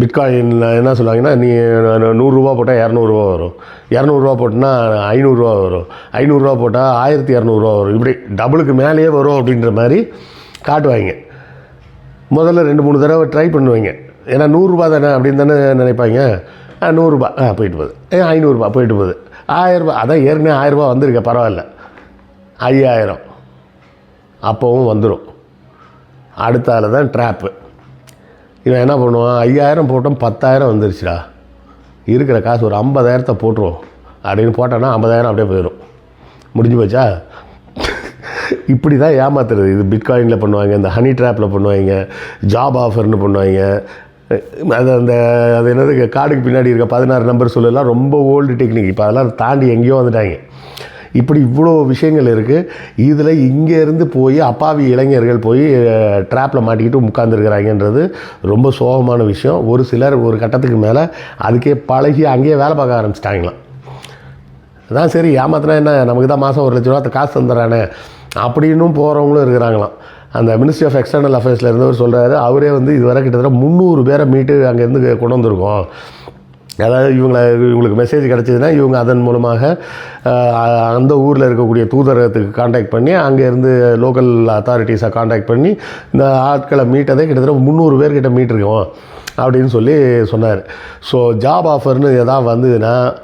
Bitcoin என்ன சொல்லுவாங்கன்னா நீ நூறுரூவா போட்டால் இரநூறுவா வரும். இரநூறுவா போட்டோன்னா ஐநூறுரூவா வரும். ஐநூறுரூவா போட்டால் ஆயிரத்தி இரநூறுவா வரும். இப்படி டபுளுக்கு மேலேயே வரும் அப்படின்ற மாதிரி காட்டுவாங்க. முதல்ல ரெண்டு மூணு தடவை ட்ரை பண்ணுவாங்க. ஏன்னா நூறுரூபா தானே அப்படின்னு தானே நினைப்பாங்க. ஆ நூறுரூபா ஆ போயிட்டு போகுது. ஏ ஐநூறுரூபா போயிட்டு போகுது. ஆயிரரூபா அதான் ஏற்கனவே ஆயிரரூபா வந்திருக்க பரவாயில்ல. ஐயாயிரம். அப்போவும் வந்துடும் அடுத்த தான் ட்ராப்பு இவன் என்ன பண்ணுவான்? ஐயாயிரம் போட்டோம் பத்தாயிரம் வந்துருச்சுடா. இருக்கிற காசு ஒரு ஐம்பதாயிரத்தை போட்டுருவோம் அப்படின்னு போட்டோன்னா ஐம்பதாயிரம் அப்படியே போயிடும் முடிஞ்சு போச்சா? இப்படி தான் ஏமாத்துறது. இது பிட்காயினில் பண்ணுவாங்க இந்த ஹனி ட்ராப்பில் பண்ணுவாங்க ஜாப் ஆஃபர்னு பண்ணுவாங்க. அது அந்த அது என்னது கார்டுக்கு பின்னாடி இருக்க பதினாறு நம்பர் சொல்லலாம் ரொம்ப ஓல்டு டெக்னிக் இப்போ அதெல்லாம் தாண்டி எங்கேயோ வந்துட்டாங்க. இப்படி இவ்வளோ விஷயங்கள் இருக்குது இதில் இங்கேருந்து போய் அப்பாவி இளைஞர்கள் போய் ட்ராப்பில் மாட்டிக்கிட்டு உட்காந்துருக்கிறாங்கன்றது ரொம்ப சோகமான விஷயம். ஒரு சிலர் ஒரு கட்டத்துக்கு மேலே அதுக்கே பழகி அங்கேயே வேலை பார்க்க ஆரம்பிச்சிட்டாங்களாம். அதான் சரி ஏமாத்தினா என்ன? நமக்கு தான் மாதம் ஒரு லட்ச ரூபா காசு தந்துடுறானே. அப்படின்னும் போகிறவங்களும் இருக்கிறாங்களாம். அந்த மினிஸ்ட்ரி ஆஃப் எக்ஸ்டர்னல் அஃபேர்ஸில் இருந்தவர் சொல்கிறாரு அவரே வந்து இதுவரை கிட்டத்தட்ட முந்நூறு பேரை மீட்டு அங்கேருந்து கொண்டு வந்திருக்கோம். அதாவது இவங்களை இவங்களுக்கு மெசேஜ் கிடச்சிதுன்னா இவங்க அதன் மூலமாக அந்த ஊரில் இருக்கக்கூடிய தூதரகத்துக்கு காண்டாக்ட் பண்ணி அங்கேருந்து லோக்கல் அத்தாரிட்டிஸை காண்டாக்ட் பண்ணி இந்த ஆட்களை மீட்டதே கிட்டத்தட்ட முந்நூறு பேர்கிட்ட மீட்டிருக்கோம் அப்படின்னு சொல்லி சொன்னார். ஸோ ஜாப் ஆஃபர்னு எதாவது வந்ததுன்னா